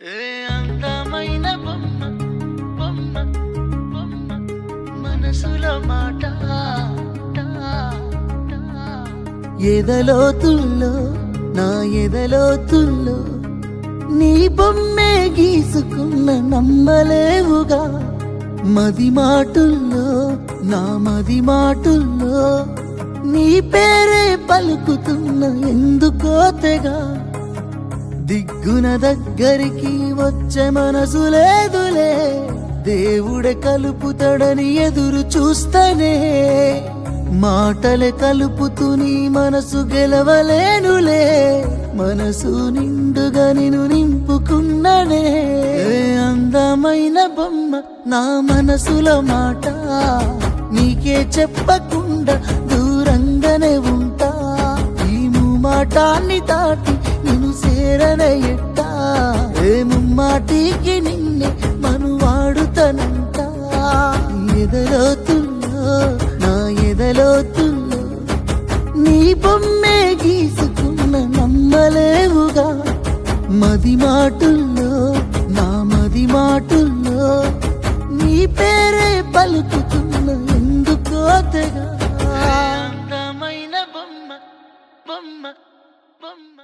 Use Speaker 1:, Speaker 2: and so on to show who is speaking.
Speaker 1: ఏ అందమైన బొమ్మ బొమ్మ బొమ్మ మనసుల మాట టా, టా. ఎదలోతుల్లో నా ఎదలోతుల్లో నీ బొమ్మే గీసుకున్న నమ్మలేవుగా మది మాటుల్లో నా మది మాటుల్లో నీ పేరే పలుకుతున్న ఎందుకో తెగా దిగ్గున దగ్గరికి వచ్చే మనసు లేదులే. దేవుడే కలుపుతాడని ఎదురు చూస్తనే. మాటలే కలుపుతూ నీ మనసు గెలవలేనులే. మనసు నిండుగా నిన్ను నింపుకున్ననే. అందమైన బొమ్మ నా మనసుల మాట. నీకే చెప్పకుండా దూరంగానే ఉంటా. ఈ మాటాన్ని దాటి నేను సేరనే ఎట్టా నిన్నే మనువాడుతనంట. ఎదలోతుల్లో నా ఎదలోతుల్లో నీ బొమ్మే గీసుకున్న నమ్మలేవుగా. మది మాటుల్లో నా మది మాటుల్లో. నీ పేరే పలుకుతున్న ఎందుకో తెగా. అందమైన బొమ్మ బొమ్మ బొమ్మ.